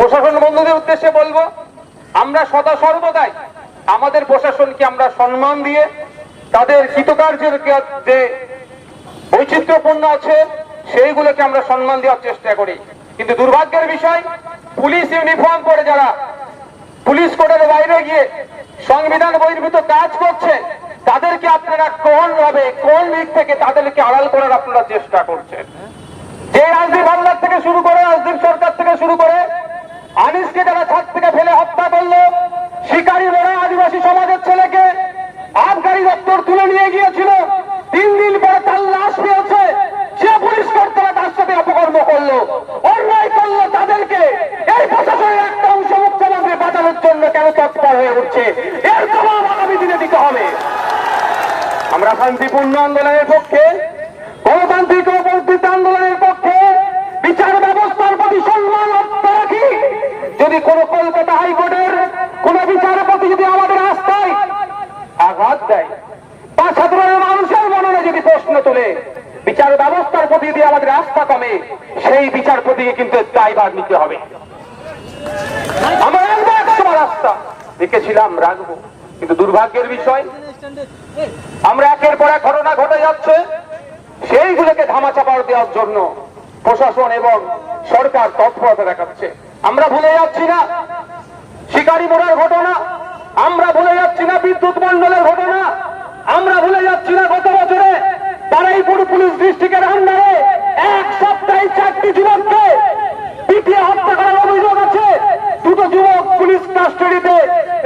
প্রশাসন বন্ধুদের উদ্দেশ্যে বলব, আমরা সদা সর্বদাই আমাদের প্রশাসনকে আমরা সম্মান দিয়ে তাদের কৃতকার্যের যে বৈচিত্র্যপূর্ণ আছে, সেইগুলোকে আমরা সম্মান দেওয়ার চেষ্টা করি। কিন্তু দুর্ভাগ্যের বিষয়, পুলিশ ইউনিফর্ম পরে যারা পুলিশ কোর্টের বাইরে গিয়ে সংবিধান বহির্ভূত কাজ করছে, তাদেরকে আপনারা কোন ভাবে, কোন দিক থেকে তাদেরকে আড়াল করার আপনারা চেষ্টা করছেন? যে রাজদীপ হামলার থেকে শুরু করে, রাজদীপ সরকার থেকে শুরু করে আনিসকে যারা ছাদ থেকে ফেলে হত্যা করল, শিকারী মোড়া আদিবাসী সমাজের ছেলেকে আবগারি দপ্তর তুলে নিয়ে গিয়েছিল। তিন দিন পরে তার লাশ পেয়েছে। যে পুলিশ কর্তারা তার সাথে অপকর্ম করল। অন্যায় করল তাদেরকে। এই প্রশাসনের একটা অংশ মুখ্যমন্ত্রী বাঁচানোর জন্য কেন তৎপর হয়ে উঠছে? এর জবাব আগামী দিনে দিতে হবে। আমরা শান্তিপূর্ণ আন্দোলনের পক্ষে গণতান্ত্রিক ও বর্ধিত আন্দোলনের পক্ষে বিচার ব্যবস্থার প্রতি সম্মান রক্ষা রাখি যদি কোন কলকাতা হাইকোর্টের কোন বিচারপতি যদি আমাদের আস্থায় আঘাত দেয় বা সাধারণ মানুষের মননে যদি প্রশ্ন তোলে বিচার ব্যবস্থার প্রতি যদি আমাদের সেই বিচারপতিকে কিন্তু দায়ভার নিতে হবে। আমরা রাস্তা রেখেছিলাম রাখব। কিন্তু দুর্ভাগ্যের বিষয়, আমরা একের পর এক ঘটনা ঘটে যাচ্ছে। সেইগুলোকে ধামা ধামাচাপা দেওয়ার জন্য প্রশাসন এবং সরকার তৎপরতা দেখাচ্ছে। আমরা ভুলে যাচ্ছি না, শিকারি মোড়ার ঘটনা, আমরা ভুলে যাচ্ছি না বিদ্যুৎ মন্ডলের ঘটনা, আমরা ভুলে যাচ্ছি না গত বছরে বারাইপুর পুলিশ ডিস্ট্রিক্টের আন্ডারে এক সপ্তাহে চারটি যুবককে পিটিয়ে হত্যা করার অভিযোগ আছে দুটো যুবক পুলিশ কাস্টডিতে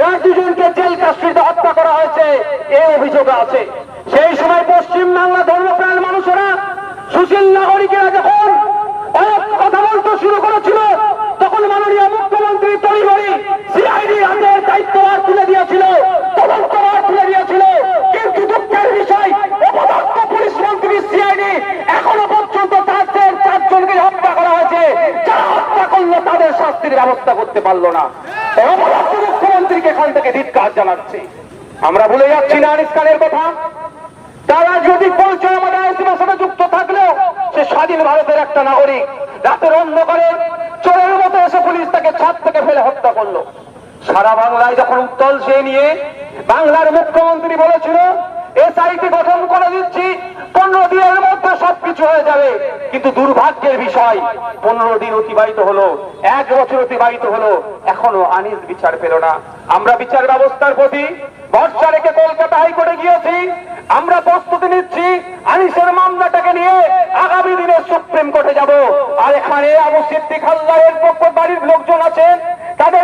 আর দুজনকে জেল কাস্টডিতে হত্যা করা হয়েছে এই অভিযোগ আছে। সেই সময় পশ্চিম বাংলা ধর্মপ্রাণ মানুষেরা সুশীল নাগরিকেরা যখন কথা বলতে শুরু করেছিল, তখন মাননীয় মুখ্যমন্ত্রী তড়িঘড়ি সিআইডি হাতের দায়িত্বভার তুলে দিয়েছিল তদন্তভার তুলে দিয়েছিল। কিন্তু দুঃখের বিষয় অপদস্থ পুলিশ মন্ত্রী সিআইডি এখনও পর্যন্ত তাদের চারজনকে হত্যা করা হয়েছে। যারা হত্যা করল, তাদের শাস্তির ব্যবস্থা করতে পারল না। অপদস্থ মুখ্যমন্ত্রীকে এখান থেকে ধিক্কার জানাচ্ছি। আমরা ভুলে যাচ্ছি না আনিস কথা। তারা যদি পরিচয় আমাদের আইসিমের সাথে যুক্ত থাকলেও, সে স্বাধীন ভারতের একটা নাগরিক। রাতের অন্ধকারে চোরের মতো এসে পুলিশ তাকে ছাদ থেকে ফেলে হত্যা করল। সারা বাংলায় যখন উত্তল সে নিয়ে বাংলার মুখ্যমন্ত্রী বলেছিল, এসআইটি গঠন করে দিচ্ছি, পনেরো দিনের সবকিছু হয়ে যাবে, কিন্তু দুর্ভাগ্যের বিষয়, পনেরো দিন অতিবাহিত হলো, এক বছর অতিবাহিত হলো, এখনও আনিস বিচার পেল না। আমরা বিচার ব্যবস্থার প্রতি ভরসা রেখে কলকাতা হাইকোর্টে গিয়েছি, আমরা প্রস্তুতি নিচ্ছি, আনিসের মামলাটাকে নিয়ে আগামী দিনে সুপ্রিম কোর্টে যাব। আর এখানে আবু সিদ্দিক হালদারের পক্ষ বাড়ির লোকজন আছেন, তাদের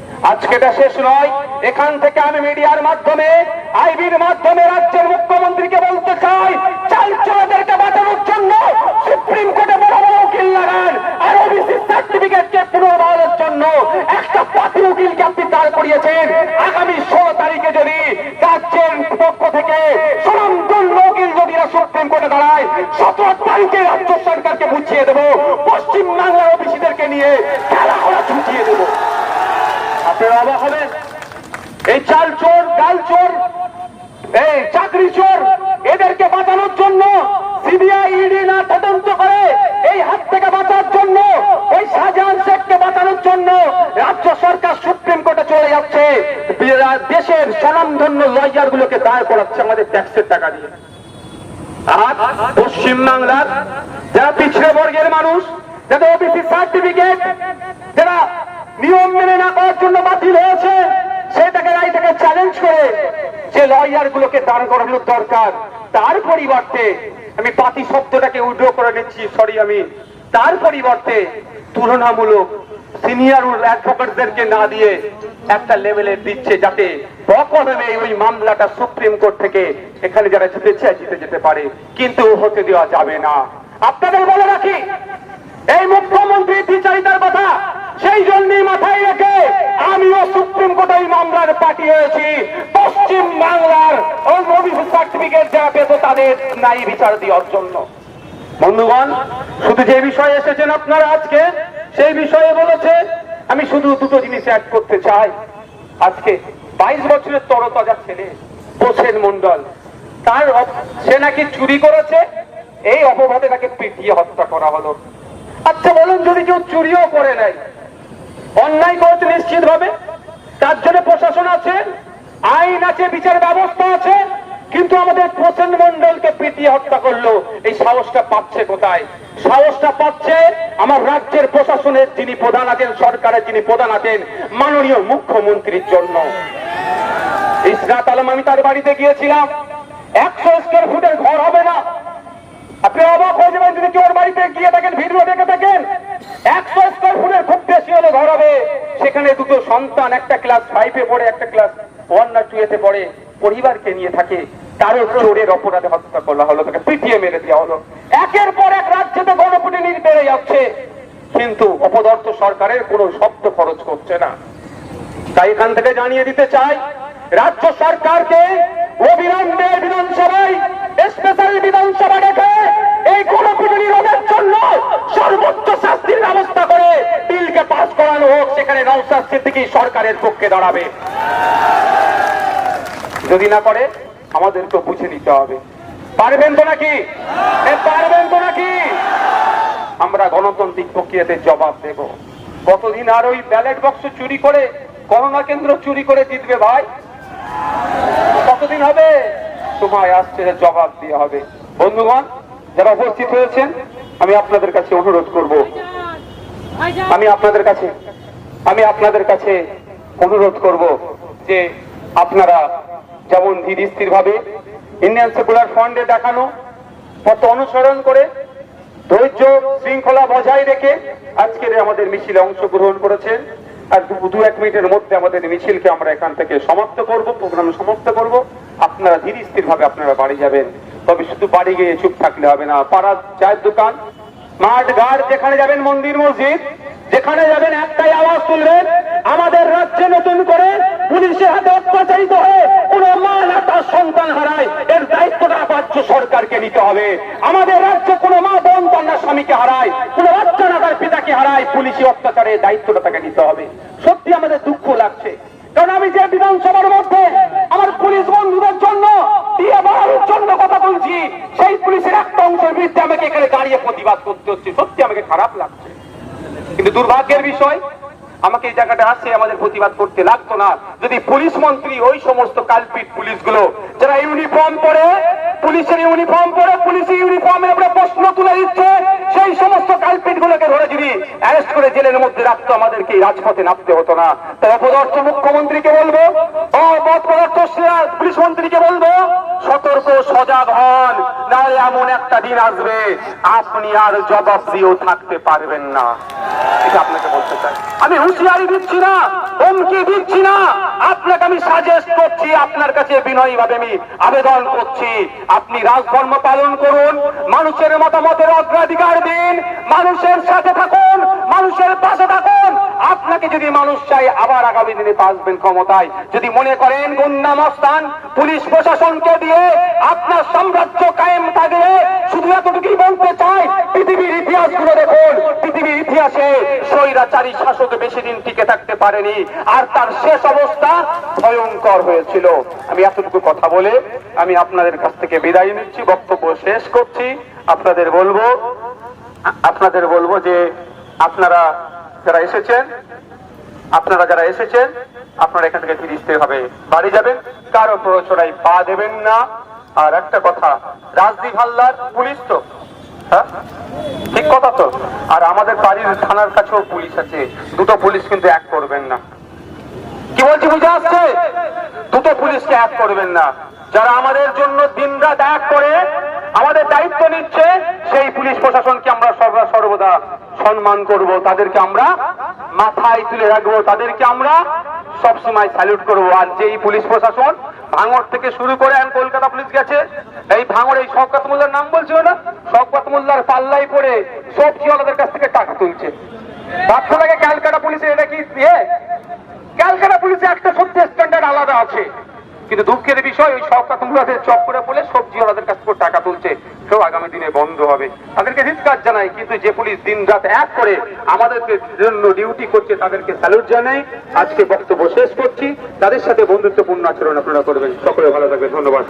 আজকে এটা শেষ নয়। এখান থেকে আমি মিডিয়ার মাধ্যমে, আইবির মাধ্যমে রাজ্যের মুখ্যমন্ত্রীকে বলতে চাই চাল চোরাদেরকে বাঁচানোর জন্য সুপ্রিম কোর্টে বড় বড় উকিল লাগান আর ওবিসি সার্টিফিকেটকে পুনর্বহালের জন্য একটা পাতি উকিলকে আপনি দাঁড় করিয়েছেন আগামী ষোলো তারিখে যদি রাজ্যের পক্ষ থেকে সুনামধন্য উকিল যদি এরা সুপ্রিম কোর্টে দাঁড়ায় সতেরো তারিখে রাজ্য সরকারকে বুঝিয়ে দেবো পশ্চিম বাংলার ওবিসিদেরকে নিয়ে খেলা করা ছুটিয়ে দেবো আপনারা অবাক হবেন এই চাল চোর ডাল চোর এই চাকরি চোর এদেরকে বাঁচানোর জন্য সিবিআই ইডি না তদন্ত করে এই হাত থেকে বাঁচার জন্য ওই শাহজাহান শেখকে বাঁচানোর জন্য রাজ্য সরকার সুপ্রিম কোর্টে চলে যাচ্ছে দেশের স্বনামধন্য লয়ার গুলোকে দায় করাচ্ছে আমাদের ট্যাক্সের টাকা দিয়ে। আর পশ্চিম বাংলার যারা পিছড়ে বর্গের মানুষ, যাদের ওবিসি সার্টিফিকেট যারা নিয়ম মেনে না করার জন্য বাতিল হয়েছে সেটাকে চ্যালেঞ্জ করে যে লয়ার গুলোকে দাঁড় দরকার। তার পরিবর্তে আমি পাতি শব্দটাকে উড্র করে নিচ্ছি সরি আমি। তার পরিবর্তে তুলনামূলক সিনিয়র অ্যাডভোকেটদেরকে না দিয়ে একটা লেভেলের দিচ্ছে যাতে অকলমে ওই মামলাটা সুপ্রিম কোর্ট থেকে এখানে যারা জিতে চায় জিতে যেতে পারে। কিন্তু হতে দেওয়া যাবে না। আপনাদের বলে রাখি, এই মুখ্যমন্ত্রীর বিচারিতার কথা সেই জন্যই মাথায় রেখে আমিও সুপ্রিম কোর্টে এই মামলার পার্টি হয়েছি। পশ্চিম বাংলার সার্টিফিকেট যারা পেত তাদের নাই বিচার দেওয়ার জন্য। বন্ধুগণ, শুধু যে বিষয়ে এসেছেন আপনারা আজকে, সেই বিষয়ে বলেছে, আমি শুধু দুটো জিনিস অ্যাড করতে চাই। আজকে বাইশ বছরের তরতাজা ছেলে হোসেন মন্ডল তার সে নাকি চুরি করেছে? এই অপবাদে তাকে পিটিয়ে হত্যা করা হলো। আচ্ছা বলুন, যদি কেউ চুরিও করে নাই অন্যায় করেছে নিশ্চিত ভাবে তার জন্য প্রশাসন আছে, আইন আছে, বিচার ব্যবস্থা আছে, কিন্তু আমাদের প্রসেন মন্ডলকে পিটিয়ে হত্যা করল। এই সাহসটা পাচ্ছে কোথায়? সাহসটা পাচ্ছে আমার রাজ্যের প্রশাসনের যিনি প্রধান আছেন, সরকারের যিনি প্রধান আছেন, মাননীয় মুখ্যমন্ত্রীর জন্য। ইসরাত আলম আমি তার বাড়িতে গিয়েছিলাম। একশো স্কোয়ার ফুটের ঘর হবে না। আপনি অবাক হয়ে যাবেন যদি কেউ বাড়িতে গিয়ে থাকেন ভিডিও দেখে থাকেন একশো স্কোয়ার ফুটের খুব বেশি হলে ঘর হবে। সেখানে দুটো সন্তান, একটা ক্লাস ফাইভে পড়ে, একটা ক্লাস ওয়ান না টু এতে পড়ে। পরিবারকে নিয়ে থাকে। তারও চোরের অপরাধে হত্যা করা হলো, তাকে পিটিয়ে মেরে দেওয়া হলো। একের পর এক রাজ্যে তো গণপিটুনি বেড়ে যাচ্ছে। কিন্তু অপদর্থ সরকারের কোনো শব্দ খরচ করছে না। তাই এখান থেকে জানিয়ে দিতে চাই রাজ্য সরকারকে অবিলম্বে বিধানসভায় স্পেশাল বিধানসভা ডেকে এই গণপিটুনি রোধের জন্য সর্বোচ্চ শাস্তির ব্যবস্থা করে বিলকে পাস করানো হোক, সেখানে নৌসাদ সিদ্দিকী সরকারের পক্ষে দাঁড়াবে। যদি না করে আমাদেরকে বুঝে নিতে হবে। পারবেন তো নাকি? পারবেন তো নাকি? আমরা গণতান্ত্রিক প্রক্রিয়াতে জবাব দেব। কতদিন আর ওই ব্যালট বক্স চুরি করে করোনা কেন্দ্র চুরি করে জিতবে ভাই? কতদিন হবে? সময় আসছে জবাব দিয়ে হবে। বন্ধুগণ, যারা উপস্থিত হয়েছেন, আমি আপনাদের কাছে অনুরোধ করব। আমি আপনাদের কাছে, আমি আপনাদের কাছে অনুরোধ করব যে আপনারা যেমন ধীর স্থির ভাবে ইন্ডিয়ান সেকুলার ফান্ডে দেখানো, পথ অনুসরণ করে ধৈর্য, শৃঙ্খলা বজায় রেখে আজকের আমাদের মিছিলে অংশগ্রহণ করেছেন। আর দু এক মিনিটের মধ্যে আমাদের মিছিলকে আমরা এখান থেকে সমাপ্ত করব, প্রোগ্রাম সমাপ্ত করব। আপনারা ধীর স্থির ভাবে আপনারা বাড়ি যাবেন। তবে শুধু বাড়ি গিয়ে চুপ থাকলে হবে না। পাড়ার চায়ের দোকান, মাঠ, ঘাট, যেখানে যাবেন মন্দির, মসজিদ যেখানে যাবেন একটাই আওয়াজ তুলবেন, আমাদের রাজ্যে নতুন করে পুলিশের হাতে অত্যাচারিত হয়ে কোন মা না তার সন্তান হারায়, এর দায়িত্বটা রাজ্য সরকারকে নিতে হবে। আমাদের রাজ্যে কোনো মা বোন তার স্বামীকে হারায়, কোন বাচ্চা না তার পিতাকে হারায়, পুলিশি অত্যাচারের দায়িত্বটা তাকে নিতে হবে। সত্যি আমাদের দুঃখ লাগছে। কারণ আমি যে বিধানসভার মধ্যে আমার পুলিশ বন্ধুদের জন্য জন্য কথা বলছি, সেই পুলিশের একটা অংশের বিরুদ্ধে আমাকে এখানে দাঁড়িয়ে প্রতিবাদ করতে হচ্ছে। সত্যি আমাকে খারাপ লাগছে। কিন্তু দুর্ভাগ্যের বিষয়, আমাকে এই জায়গাটা আসছে আমাদের প্রতিবাদ করতে লাগতো না। যদি পুলিশ মন্ত্রী ওই সমস্ত কালপিট পুলিশগুলো, যারা ইউনিফর্ম পরে পুলিশের ইউনিফর্ম পরে পুলিশি ইউনিফর্মের উপরে প্রশ্ন তুলে দিচ্ছে, সেই সমস্ত কালপিট গুলোকে ধরে যদি অ্যারেস্ট করে জেলের মধ্যে রাখতো আমাদেরকে রাজপথে নামতে হতো না। তাই অপদর্থ মুখ্যমন্ত্রীকে বলব ও পদপদার্থ পুলিশ মন্ত্রীকে বলব, সতর্ক, সজাগ হন, নাহলে এমন একটা দিন আসবে, আপনি আর জবাব দিয়েও থাকতে পারবেন না। এটা আপনাকে বলতে চাই। আমি হুঁশিয়ারি দিচ্ছি না, হুমকি দিচ্ছি না। আপনাকে আমি সাজেস্ট করছি, আপনার কাছে বিনয়ী ভাবে আমি আবেদন করছি। আপনি রাজধর্ম পালন করুন, মানুষের মতামতের অগ্রাধিকার দিন, মানুষের সাথে থাকুন, মানুষের পাশে থাকুন। আপনাকে যদি মানুষ চাই আবার আগামী দিনে আসবেন ক্ষমতায়। যদি মনে করেন গুন্ডা মস্তান, পুলিশ প্রশাসনকে দিয়ে আপনার সাম্রাজ্য কায়েম থাকবে, শুধু এতটুকুই বলতে চাই, পৃথিবীর ইতিহাসগুলো দেখুন। পৃথিবীর ইতিহাসে স্বৈরাচারী শাসক বেশি দিন টিকে থাকতে পারেনি, আর তার শেষ অবস্থা ভয়ঙ্কর হয়েছিল। আমি এতটুকু কথা বলে আমি আপনাদের কাছ থেকে বিদায় নিচ্ছি, বক্তব্য শেষ করছি। আপনাদের বলব আপনাদের বলব যে আপনারা যারা এসেছেন, আপনারা যারা এসেছেন, আপনারা এখান থেকে ফিরে স্থির হবে। বাড়ি যাবেন, কারও প্ররোচনায় পা দেবেন না। আর একটা কথা, রাজদীপ হাল্লার পুলিশ তো। হ্যাঁ? ঠিক কথা তো। আর আমাদের বাড়ির থানার কাছেও পুলিশ আছে। দুটো পুলিশ কিন্তু এক করবেন না। কি বলছি বুঝে আসছে? দুটো পুলিশকে এক করবেন না। যারা আমাদের জন্য দিনরাত এক করে, আমাদের দায়িত্ব নিচ্ছে, সেই পুলিশ প্রশাসনকে আমরা সর্বদা সর্বদা সম্মান করব। তাদেরকে আমরা মাথায় তুলে রাখব। তাদেরকে আমরা সবসময় স্যালুট করব। আর যেই পুলিশ প্রশাসন ভাঙর থেকে শুরু করে এখন কলকাতা পুলিশ গেছে, এই ভাঙর এই শওকত মোল্লার নাম বলছিল না? শওকত মোল্লার পাল্লাই পড়ে সবজিওয়ালাদের কাছ থেকে টাকা তুলছে। লাগে ক্যালকাটা পুলিশে এটা কি ইয়ে ক্যালকাটা পুলিশে একটা সত্যি স্ট্যান্ডার্ড আলাদা আছে। কিন্তু দুঃখের বিষয়, ওই শওকত মোল্লাদের চক্করে বলে ওনাদের কাছ থেকে টাকা তুলছে। সেও আগামী দিনে বন্ধ হবে। তাদেরকে ধিৎকার জানাই, কিন্তু যে পুলিশ দিন রাত এক করে আমাদেরকে জন্য ডিউটি করছে, তাদেরকে স্যালুট জানাই। আজকে বক্তব্য শেষ করছি। তাদের সাথে বন্ধুত্বপূর্ণ আচরণ আপনারা করবেন। সকলে ভালো থাকবে ধন্যবাদ।